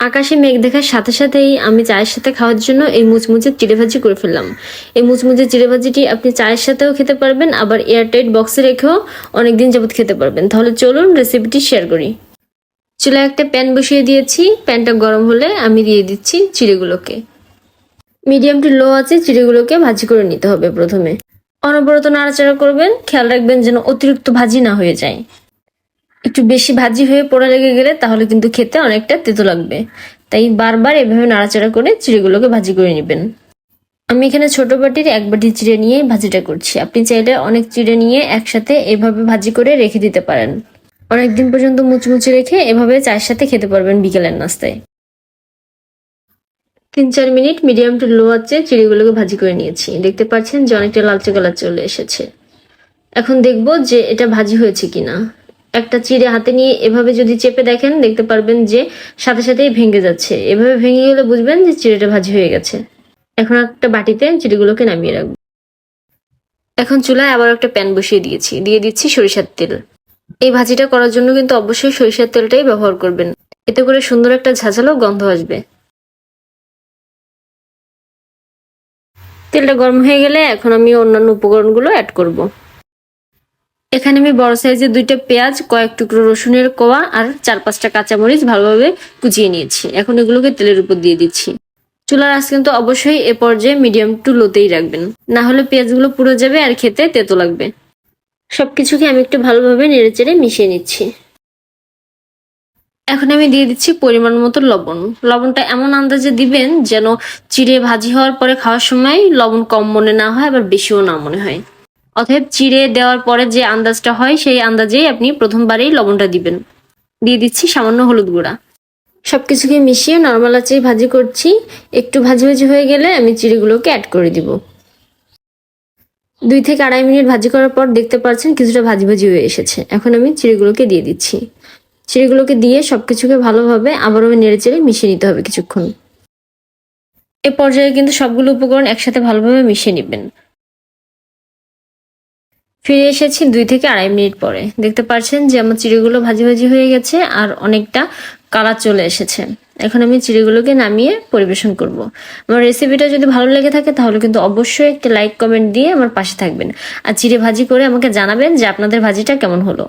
আকাশে মেঘ দেখার সাথে সাথেই আমি চায়ের সাথে খাওয়ার জন্য এই মুচমুচে চিড়ে ভাজি করে ফেললাম। এই মুচমুচে চিড়ে ভাজিটি আপনি চায়ের সাথেও খেতে পারবেন, আবার এয়ারটাইট বক্সে রেখেও অনেকদিন যাবত খেতে পারবেন। তাহলে চলুন রেসিপিটি শেয়ার করি। চুলায় একটা প্যান বসিয়ে দিয়েছি। প্যানটা গরম হলে আমি দিয়ে দিচ্ছি চিড়েগুলোকে। মিডিয়াম টু লো আছে চিড়েগুলোকে ভাজি করে নিতে হবে প্রথমে। অনবরত নাড়াচাড়া করবেন। খেয়াল রাখবেন যেন অতিরিক্ত ভাজি না হয়ে যায়। একটু বেশি ভাজি হয়ে পোড়া লেগে গেলে তাহলে কিন্তু খেতে অনেকটা তেতো লাগবে। তাই বারবার এভাবে নাড়াচাড়া করে চিড়েগুলোকে ভাজি করে নেবেন। আমি এখানে ছোট বাটির এক বাটি চিড়ে নিয়ে ভাজিটা করছি। আপনি চাইলে অনেক চিড়ে নিয়ে একসাথে এভাবে ভাজি করে রেখে দিতে পারেন। অনেকদিন পর্যন্ত মুচমুচে রেখে এভাবে চায়ের সাথে খেতে পারবেন বিকেলের নাস্তায়। তিন চার মিনিট মিডিয়াম টু লো আছে চিড়িগুলোকে ভাজি করে নিয়েছি। দেখতে পাচ্ছেন যে অনেকটা লালচে কালার চলে এসেছে। এখন দেখব যে এটা ভাজি হয়েছে কিনা। একটা চিড়ে হাতে নিয়ে এভাবে যদি চেপে দেখেন, দেখতে পারবেন যে সাথে সাথেই ভেঙে যাচ্ছে। এভাবে ভেঙে গেলে বুঝবেন যে চিড়েটা ভাজি হয়ে গেছে। এখন একটা বাটিতে চিড়িগুলোকে নামিয়ে রাখব। এখন চুলায় আবার একটা প্যান বসিয়ে দিয়েছি। দিয়ে দিচ্ছি সরিষার তেল। এই ভাজিটা করার জন্য কিন্তু অবশ্যই সরিষার তেলটাই ব্যবহার করবেন। এতে করে সুন্দর একটা ঝাঁঝালো গন্ধ আসবে। তেলটা গরম হয়ে গেলে এখন আমি অন্যান্য উপকরণগুলো অ্যাড করব। এখানে আমি বড় সাইজের দুইটা পেঁয়াজ, কয়েক টুকরো রসুনের কোয়া আর চার পাঁচটা কাঁচামরিচ ভালোভাবে কুচিয়ে নিয়েছি। এখন এগুলোকে তেলের উপর দিয়ে দিচ্ছি। চুলার আঁচ কিন্তু অবশ্যই এ পর্যায়ে মিডিয়াম টু লোতেই রাখবেন। না হলে পেঁয়াজগুলো পুড়ে যাবে আর খেতে তেতো লাগবে। সবকিছুকে আমি একটু ভালোভাবে নেড়েচেড়ে মিশিয়ে নিচ্ছি। এখন আমি দিয়ে দিচ্ছি পরিমাণ মতো লবণ। লবণটা এমন আন্দাজে দিবেন যেন চিড়ে ভাজি হওয়ার পরে খাওয়ার সময় লবণ কম মনে না হয়, আবার বেশিও না মনে হয়। অতএব চিড়ে দেওয়ার পরে যে আন্দাজটা হয়, সেই আন্দাজেই আপনি প্রথমবারেই লবণটা দিবেন। দিয়ে দিচ্ছি সামান্য হলুদ গুঁড়া। সব কিছুকে মিশিয়ে নর্মাল আঁচেই ভাজি করছি। একটু ভাজি ভাজি হয়ে গেলে আমি চিড়েগুলোকে অ্যাড করে দিব। দুই থেকে আড়াই মিনিট ভাজি করার পর দেখতে পাচ্ছেন কিছুটা ভাজি ভাজি হয়ে এসেছে। এখন আমি চিড়েগুলোকে দিয়ে দিচ্ছি। চিড়েগুলোকে দিয়ে সব কিছুকে ভালোভাবে আবারও নেড়ে চেড়ে মিশিয়ে নিতে হবে কিছুক্ষণ। এ পর্যায়ে কিন্তু সবগুলো উপকরণ একসাথে ভালোভাবে মিশিয়ে নেবেন। ফিরে এসেছি দুই থেকে আড়াই মিনিট পরে। দেখতে পাচ্ছেন যে আমার চিড়িগুলো ভাজি ভাজি হয়ে গেছে আর অনেকটা কালার চলে এসেছে। এখন আমি চিড়িগুলোকে নামিয়ে পরিবেশন করব। আমার রেসিপিটা যদি ভালো লেগে থাকে তাহলে কিন্তু অবশ্যই একটা লাইক কমেন্ট দিয়ে আমার পাশে থাকবেন। আর চিড়ে ভাজি করে আমাকে জানাবেন যে আপনাদের ভাজিটা কেমন হলো।